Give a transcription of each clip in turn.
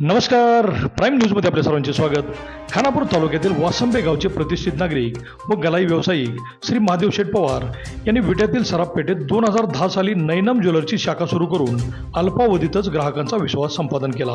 नमस्कार. प्राईम न्यूजमध्ये आपल्या सर्वांचे स्वागत. खानापूर तालुक्यातील वासंबे गावचे प्रतिष्ठित नागरिक व गलाई व्यावसायिक श्री महादेव शेठ पवार यांनी विट्यातील सराफ पेठेत दोन हजार दहा साली नैनम ज्वेलरची शाखा सुरू करून अल्पावधीतच ग्राहकांचा विश्वास संपादन केला.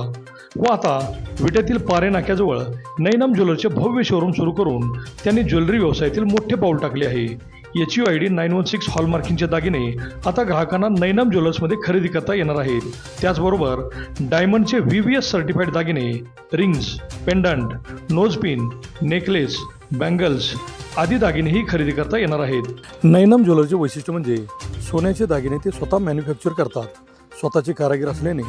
व आता विट्यातील पारे नाक्याजवळ नैनम ज्वेलरचे भव्य शोरूम सुरू करून त्यांनी ज्वेलरी व्यवसायातील मोठे पाऊल टाकले आहे. याची I D nine one six हॉलमार्किंगचे दागिने आता ग्राहकांना नैनम ज्वेलर्समध्ये खरेदी करता येणार आहेत. त्याचबरोबर डायमंडचे व्ही व्ही एस सर्टिफाईड दागिने rings pendant nose pin necklace bangles आदी दागिनेही खरेदी करता येणार आहेत. नैनम ज्वेलरचे वैशिष्ट्य म्हणजे सोन्याचे दागिने ते स्वतः मॅन्युफॅक्चर करतात. स्वतःचे कारागीर असल्याने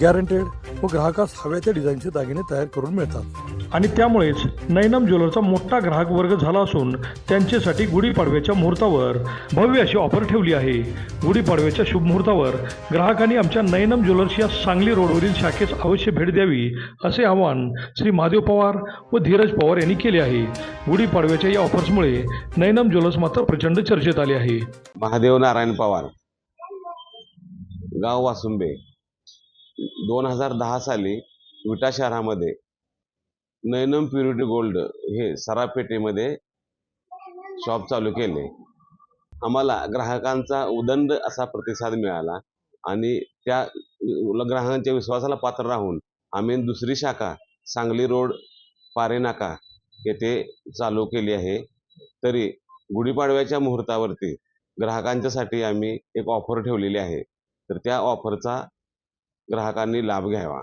गॅरंटेड व ग्राहकास हव्या त्या डिझाईनचे दागिने तयार करून मिळतात. आणि त्यामुळेच नैनम ज्वेलरचा मोठा ग्राहक वर्ग झाला असून त्यांच्यासाठी गुढीपाडव्याच्या मुहूर्तावर भव्य अशी ऑफर ठेवली आहे. गुढीपाडव्याच्या शुभ मुहूर्तावर ग्राहकांनी आमच्या नैनम ज्वेलर्स या सांगली रोडवरील शाखेस अवश्य भेट द्यावी असे आवाहन श्री महादेव पवार व धीरज पवार यांनी केले आहे. गुढीपाडव्याच्या या ऑफर्समुळे नैनम ज्वेलर्स मात्र प्रचंड चर्चेत आले आहे. महादेव नारायण पवार गाव वासुंबे दोन हजार दहा साली विटा शहरामध्ये नैनम प्युरिटी गोल्ड हे सरापेटीमध्ये शॉप चालू केले. आम्हाला ग्राहकांचा उदंड असा प्रतिसाद मिळाला आणि त्या ग्राहकांच्या विश्वासाला पात्र राहून आम्ही दुसरी शाखा सांगली रोड पारेनाका येथे चालू केली आहे. तरी गुढीपाडव्याच्या मुहूर्तावरती ग्राहकांच्यासाठी आम्ही एक ऑफर ठेवलेली आहे. तर त्या ऑफरचा ग्राहकांनी लाभ घ्यावा.